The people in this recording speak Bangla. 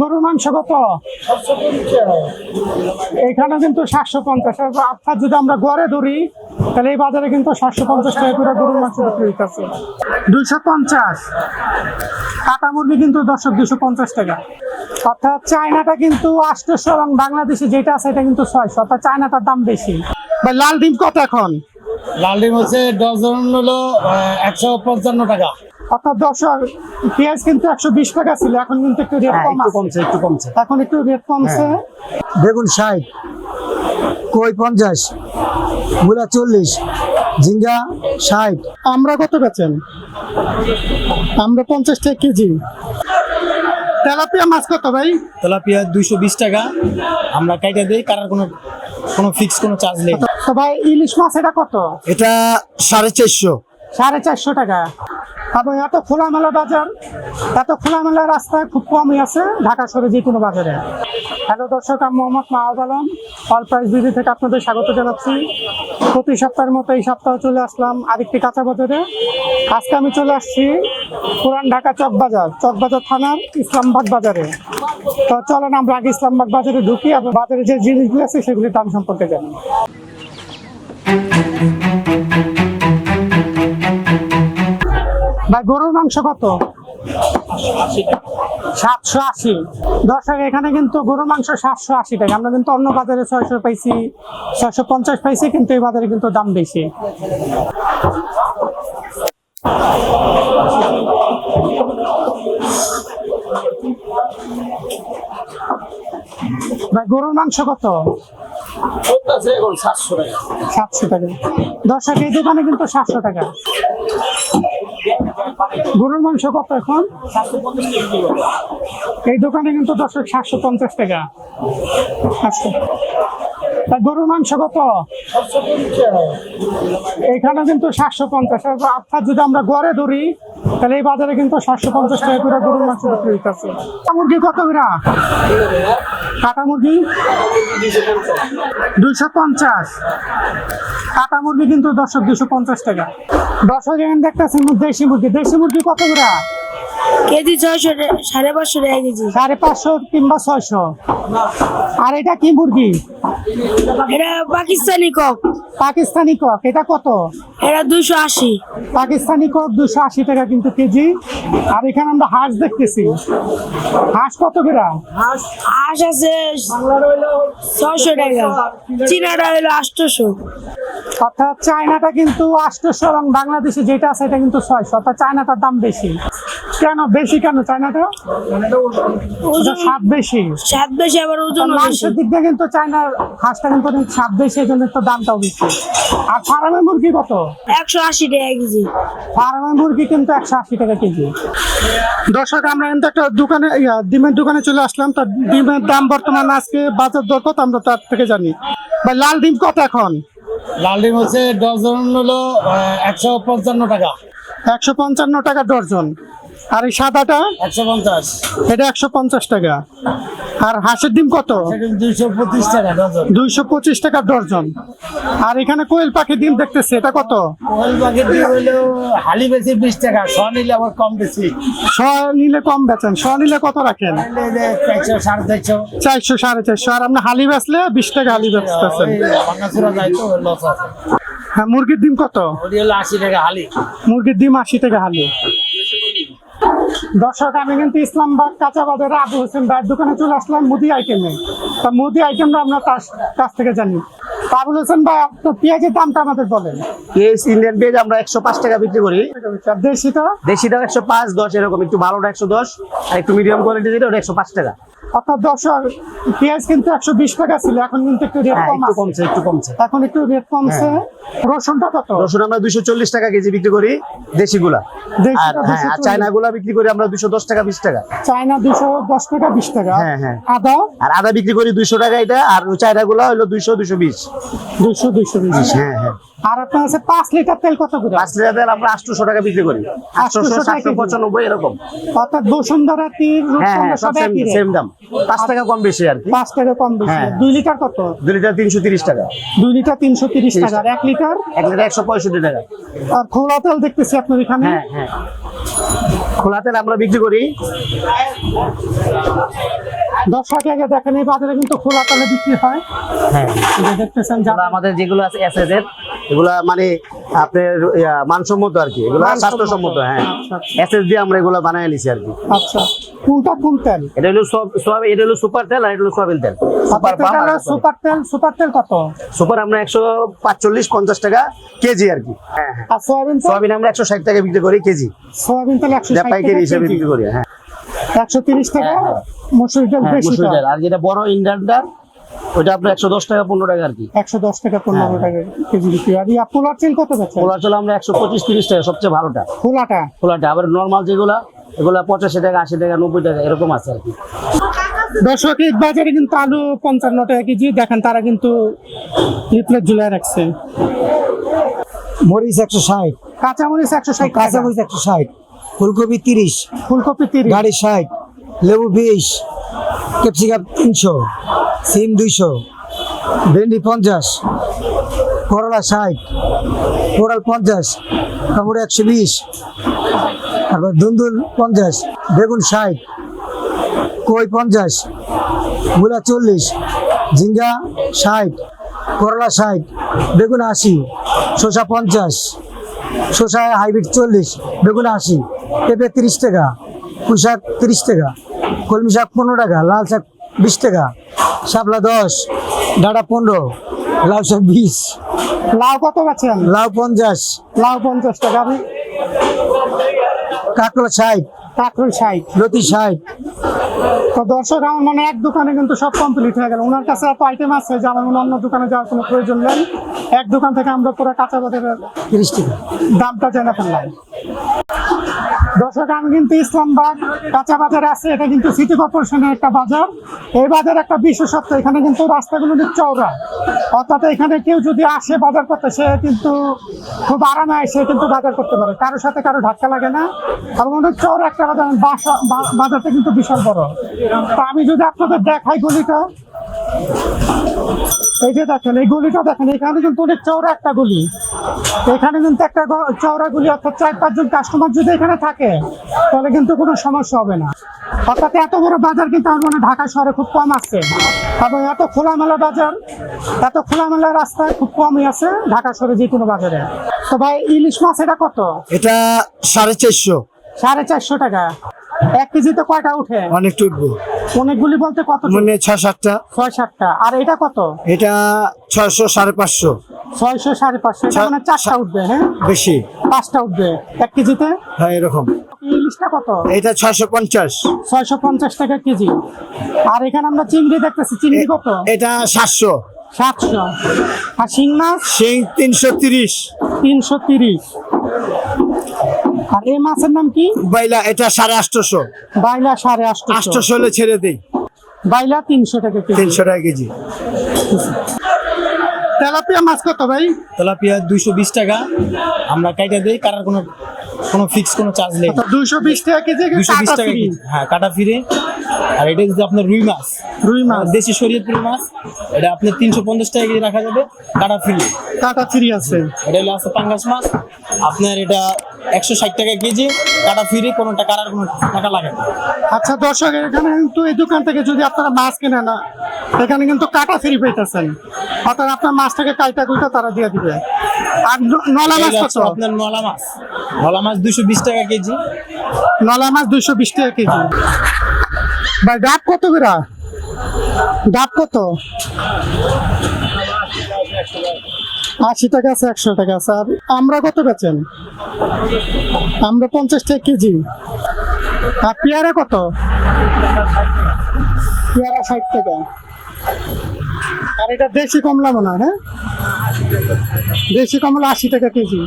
গরুর মাংস কত? এখানে কিন্তু সাতশো পঞ্চাশ। অর্থাৎ যদি আমরা গড়ে ধরি, তাহলে এই বাজারে কিন্তু সাতশো পঞ্চাশ টাকা করে গরুর মাংস বিক্রি হইতেছে। দুইশো পঞ্চাশ। কাটা মুরগি কিন্তু দর্শক দুশো পঞ্চাশ টাকা। অর্থাৎ চায়নাটা কিন্তু আটশোশো এবং বাংলাদেশে যেটা আছে এটা কিন্তু ছয়শো। অর্থাৎ চায়নাটার দাম বেশি। ভাই, লাল ডিম কত এখন? লাল ডিম হচ্ছে ডজন হলো একশো পঞ্চান্ন টাকা। অর্থাৎ দর্শক পেঁয়াজ কিন্তু একশো বিশ টাকা ছিল এখন কিন্তু একটু রেট কম আছে। কমছে একটু কমছে। এখন একটু রেট কমছে। বেগুন ষাট কই পঞ্চাশ মূলা চল্লিশ ঝিঙ্গা ষাট। আমরা কত বেচেন? আমরা পঞ্চাশ টাকা কেজি। তেলাপিয়া মাছ কত ভাই? তেলাপিয়া দুইশো বিশ টাকা। আমরা কাইটা দিই কারার কোনো কোনো ফিক্স কোনো চার্জ নেই। তো ভাই ইলিশ মাছ এটা কত? এটা সাড়ে চারশো। সাড়ে চারশো টাকা। এবং এত খোলামেলা বাজার, এত খোলামেলা রাস্তায় খুব কমই আছে ঢাকা শহরে যে কোনো বাজারে। হ্যালো দর্শক, আমি Mohammad Mahbub Alam, all price BD থেকে আপনাদের স্বাগত জানাচ্ছি। প্রতি সপ্তাহের মতো এই সপ্তাহে চলে আসলাম আরেকটি কাঁচা বাজারে। আজকে আমি চলে আসছি পুরান ঢাকা চকবাজার চকবাজার থানার ইসলামবাগ বাজারে। তো চলেন আমরা আগে ইসলামবাগ বাজারে ঢুকি আর বাজারে যে জিনিসগুলো আছে সেগুলির দাম সম্পর্কে জানি। ভাই, গরুর মাংস কত? সাতশো আশি। দর্শক, এখানে কিন্তু গরুর মাংস সাতশো আশি টাকা। আমরা কিন্তু অন্য বাজারে ছয়শো পাইছি, ছয়শো পঞ্চাশ পাইছি, কিন্তু এই বাজারে কিন্তু দাম বেশি। গরুর মাংস কত? সাতশো টাকা। দর্শক, এই দোকানে কিন্তু সাতশো টাকা। গরুর মাংস কত এখন? এই দোকানে কিন্তু দর্শক সাতশো পঞ্চাশ টাকা। সাতশো তা গরুর মাংস কত? এখানে কিন্তু সাতশো পঞ্চাশ। অর্থাৎ যদি আমরা গড়ে ধরি তাহলে এই বাজারে কিন্তু সাতশো পঞ্চাশ টাকা করে গরুর মাংস বিক্রি হইতেছে। মুরগি কত করে? কাটা মুরগি? দুইশো পঞ্চাশ। কাটা মুরগি কিন্তু দর্শক দুশো পঞ্চাশ টাকা। দর্শক এখানে দেখতেছেন, দেশি মুরগি। দেশি মুরগি কত করে? কেজি ছয়শো সাড়ে পাঁচশো টাকা কেজি। সাড়ে পাঁচশো কিংবা ছয়শো। আর এটা কি মুরগি? এটা পাকিস্তানি কক। পাকিস্তানি কক এটা কত? এটা দুশো আশি। পাকিস্তানি কক দুশো আশি টাকা কিন্তু কেজি। আর এখানে আমরা হাঁস দেখতেছি। হাঁস কত করে? হাঁস আছে ছয়শো টাকা। চীনাটা হলো আটশোশো অর্থাৎ চায়নাটা কিন্তু আটশোশো এবং বাংলাদেশে যেটা আছে এটা কিন্তু ছয়শো। অর্থাৎ চায়নাটার দাম বেশি। কেন বেশি কেন চায়নাটা? ওটা স্বাদ বেশি। স্বাদ বেশি আবার ওজন মাংসের দিক দিয়ে কিন্তু চায়নার হাঁসটা কিন্তু স্বাদ বেশি এই জন্য তো দামটাও বেশি। আর ফার্মের মুরগি কত? একশো আশি টাকা কেজি। ফার্মের মুরগি কিন্তু একশো আশি টাকা কেজি। দর্শক আমরা কিন্তু একটা দোকানে ইয়া, ডিমের দোকানে চলে আসলাম। তার ডিমের দাম বর্তমান আজকে বাজার দর কত আমরা তার থেকে জানি। বা লাল ডিম কত এখন? লাল ডিম হচ্ছে ডজন হলো একশো পঞ্চান্ন টাকা। একশো পঞ্চান্ন টাকা ডর্জন আর এই সাদাটা? একশো পঞ্চাশ। এটা একশো পঞ্চাশ টাকা। আর হাঁসের ডিম কত? দুইশো পঁচিশ টাকা ডজন। দুইশো পঁচিশ টাকা ডর্জন আর এখানে কোয়েল পাখির ডিম দেখতেছে এটা কত? ওই প্যাকেট দিয়ে হইল হালি বেশি বিশ টাকা শ নিলে আবার কম বেশি। শ নিলে কম বেচেন। শ নিলে কত রাখেন? চারশো সাড়ে চারশো। চারশো সাড়ে চারশো। আর আপনি হালি বেচলে বিশ টাকা হালি বেচতেছেন। হ্যাঁ মুরগির ডিম কত? আশি টাকা হালি। মুরগির ডিম আশি টাকা হালি। দর্শক, আমি কিন্তু ইসলামবাগ কাঁচা বাজারে আবু হোসেন ভাইয়ের দোকানে চলে আসলাম মুদি আইটেমে তা মুদি আইটেমটা আপনার তার কাছ থেকে জানি। তা হোসেন ভাই আপনার পেঁয়াজের দামটা আমাদের বলেন। পেঁয়াজ ইন্ডিয়ান পেঁয়াজ আমরা একশো পাঁচ টাকা বিক্রি করি। আর দেশিটা দেশি দাম একশো পাঁচ দশ এরকম একটু ভালোটা একশো দশ আর একটু মিডিয়াম কোয়ালিটি যেটা ওটা একশো পাঁচ টাকা। অর্থাৎ দর্শক পেঁয়াজ কিন্তু একশো বিশ টাকা ছিল এখন কিন্তু একটু রেট হ্যাঁ একটু কমছে। একটু কমছে। এখন একটু রেট কমছে। রসুনটা কত? রসুন আমরা দুশো চল্লিশ টাকা কেজি বিক্রি করি দেশি গুলা আর হ্যাঁ চায়না গুলা বিক্রি করি আমরা দুশো দশ টাকা বিশ টাকা। চায়না দুশো দশ টাকা বিশ টাকা। হ্যাঁ, হ্যাঁ। আদা? আর আদা বিক্রি করি দুইশো টাকা এটা আর চায়না গুলা হলো দুইশো দুশো বিশ। দুশো বিশ। হ্যাঁ হ্যাঁ। আর আপনার আছে পাঁচ লিটার তেল কত করে? পাঁচ লিটার তেল আমরা আটশোশো টাকা বিক্রি করি। আটশোশো সাতশো পঁচানব্বই এরকম। অর্থাৎ বসুন্ধরা তীর হ্যাঁ হ্যাঁ সব। সেম দাম। পাঁচ টাকা কম বেশি আর পাঁচ টাকা কম বেশি। হ্যাঁ। দুই লিটার কত? দুই লিটার তিনশো তিরিশ টাকা। দুই লিটার তিনশো তিরিশ টাকা। এক লিটার? এক লিটার একশো পঁয়ষট্টি টাকা। আর খোলা তেল দেখতেছি আপনার এখানে। হ্যাঁ হ্যাঁ। খোলা তেল আমরা বিক্রি করি। দর্শক আগে দেখেন এই বাজারে কিন্তু খোলা তেলে বিক্রি হয়। হ্যাঁ। দেখতেছেন যারা আমাদের যেগুলো আছে এসএস এর এগুলা মানে আপনার মানসম্মত আর কি। এগুলা স্বাস্থ্যসম্মত হ্যাঁ। আচ্ছা, আচ্ছা। এসএস দিয়ে আমরা এগুলা বানায় নিছি আর কি। আচ্ছা। কোনটা কোন তেল? এটা হলো সব- এটা হলো সুপার তেল আর এটা হলো সোয়াবিন তেল। সুপার পাম আর সুপার তেল সুপার তেল কত? সুপার আমরা একশো পাঁচচল্লিশ পঞ্চাশ টাকা কেজি আর কি। হ্যাঁ হ্যাঁ। আর সোয়াবিন সোয়াবিন আমরা একশো ষাট টাকা বিক্রি করি কেজি। সোয়াবিন তেল একশো টাকা পাইকারি হিসেবে বিক্রি করি হ্যাঁ। একশো তিরিশ টাকা হ্যাঁ, হ্যাঁ। মসুর ডাল বেশি আর যেটা বড় ইন্ডিয়ানটা ওটা আপনার একশো দশ টাকা পনেরো টাকা আর কি। একশো দশ টাকা পনেরো হ্যাঁ। টাকা কেজি বিক্রি আর ইয়া পোলার তেল কত বেচে পোলা চলে আমরা একশো পঁচিশ তিরিশ টাকা সবচেয়ে ভালোটা। খোলাটা খোলাটা আবার নর্মাল যেগুলা এগুলা পঁচাশি টাকা আশি টাকা নব্বই টাকা এরকম আছে আর কি। দর্শক এই বাজারে কিন্তু আলু পঞ্চান্ন টাকা কেজি দেখেন তারা কিন্তু লিফলেট ঝুলাই রাখছে। মরিচ একশো ষাট। কাঁচামরিচ একশো ষাট কাঁচামরিচ একশো ষাট। ফুলকপি তিরিশ। ফুলকপি তিরিশ। গাড়ি ষাট। লেবু বিশ। ক্যাপসিকাম তিনশো। সিম দুইশো, ভেন্ডি পঞ্চাশ, করলা ষাট, কোরাল পঞ্চাশ, কাপড় একশো বিশ, তারপর ধুন্দুল পঞ্চাশ, বেগুন ষাট, কই পঞ্চাশ, মূলা চল্লিশ, ঝিঙ্গা ষাট, করলা ষাট, বেগুন আশি, শসা পঞ্চাশ শসা হাইব্রিড চল্লিশ, বেগুন আশি, পেঁপে তিরিশ টাকা পুঁই শাক তিরিশ টাকা, কলমি শাক পনেরো টাকা, লাল শাক বিশ টাকা শাপলা দশ ডাটা পনেরো লাউ শাক বিশ। লাউ কত বেচেন লাউ পঞ্চাশ। লাউ পঞ্চাশ টাকা আমি কাঁকড়া ষাট। কাঁকরুল ষাট। লতি ষাট। তো দর্শক আমার মনে এক দোকানে কিন্তু সব কমপ্লিট হয়ে গেল। ওনার কাছে এত আইটেম আছে যে আমার মনে অন্য দোকানে যাওয়ার কোনো প্রয়োজন নেই। এক দোকান থেকে আমরা পুরো কাঁচা বাজারের তিরিশ টাকা। দামটা জেনে ফেললাম। দর্শক আমি কিন্তু ইসলামবাগ, কাঁচা বাজারে আছে, এটা কিন্তু সিটি কর্পোরেশনের একটা বাজার। এই বাজার একটা বিশেষত্ব, এখানে কিন্তু রাস্তাগুলো অনেক চওড়া। অর্থাৎ এখানে কেউ যদি আসে বাজার করতে, সে কিন্তু খুব আরামে এসে কিন্তু বাজার করতে পারে। কারোর সাথে কারও ধাক্কা লাগে না। এবং অনেক চওড়া একটা বাজার বাজারটা কিন্তু বিশাল বড়। তো আমি যদি আপনাদের দেখাই গলিটা এই যে দেখেন এই গলিটা দেখেন এখানে কিন্তু অনেক চওড়া একটা গলি। এখানে কিন্তু একটা চওড়া গুলি অর্থাৎ চার পাঁচজন কাস্টমার যদি এখানে থাকে তাহলে কিন্তু কোনো সমস্যা হবে না। অর্থাৎ এত বড় বাজার কিন্তু আমার মনে ঢাকা শহরে খুব কম আছে। এবং এত খোলামেলা বাজার এত খোলামেলা রাস্তায় খুব কমই আছে ঢাকা শহরে যে কোনো বাজারে। তো ভাই ইলিশ মাছ এটা কত? এটা সাড়ে চারশো। সাড়ে চারশো টাকা। এক কেজিতে কয়টা উঠে? অনেক টুটবো অনেকগুলি বলতে কত? মানে ছ সাতটা। ছয় সাতটা। আর এটা কত? এটা ছয়শো সাড়ে পাঁচশো। ছয়শো সাড়ে পাঁচশো। মানে চারটা উঠবে হ্যাঁ? বেশি। পাঁচটা উঠবে। এক কেজিতে? হ্যাঁ এরকম। ইলিশটা কত? এটা ছয়শো পঞ্চাশ। ছয়শো পঞ্চাশ টাকা কেজি। আর এখানে আমরা চিংড়ি দেখতেছি। চিংড়ি কত? এটা সাতশো। সাতশো। আর শিং মাছ? সিং তিনশো তিরিশ। তিনশো তিরিশ। আর এই মাছের নাম কি? বাইলা এটা সাড়ে আটশোশো। বাইলা সাড়ে আটশো আটশোশো হলে ছেড়ে দিই। বাইলা তিনশো টাকা কেজি। তিনশো টাকা কেজি। তেলাপিয়া মাছ কত ভাই? তেলাপিয়া দুইশো বিশ টাকা। আমরা কাইটা দিই কারার কোনো কোনো ফিক্স কোনো চার্জ নেই। দুইশো বিশ টাকা কেজি দুইশো বিশ টাকা কেজি। হ্যাঁ কাটা ফিরে। আর এটা যদি আপনার রুই মাছ। রুই মাছ। দেশি শরীয়তপুর মাছ এটা আপনার তিনশো পঞ্চাশ টাকা কেজি রাখা যাবে কাটা ফ্রি। কাটা ফ্রি আছে। এটা হলো আছে পাঙ্গাস মাছ। আপনার এটা একশো ষাট টাকা কেজি কাটা ফ্রি কোনো টাকা কাটার কোনো টাকা লাগে না। আচ্ছা দর্শক এখানে কিন্তু এই দোকান থেকে যদি আপনারা মাছ কেনেন না এখানে কিন্তু কাটা ফ্রি পেতেছেন অর্থাৎ আপনার মাছটাকে কাইটা কুইটা তারা দিয়ে দিবে। আর নলা মাছ কত? আপনার নলা মাছ। নলা মাছ দুশো বিশ টাকা কেজি। নলা মাছ দুইশো বিশ টাকা কেজি। ভাই ডাব কত বেড়া ডাব কত? আশি টাকা আছে, একশো টাকা আছে। আর আমরা কত বেচেন? আমরা পঞ্চাশ টাকা কেজি। আর পেয়ারা কত? পেয়ারা ষাট টাকা। আর এটা দেশি কমলা মনে হয় হ্যাঁ? দেশি কমলা আশি টাকা কেজি।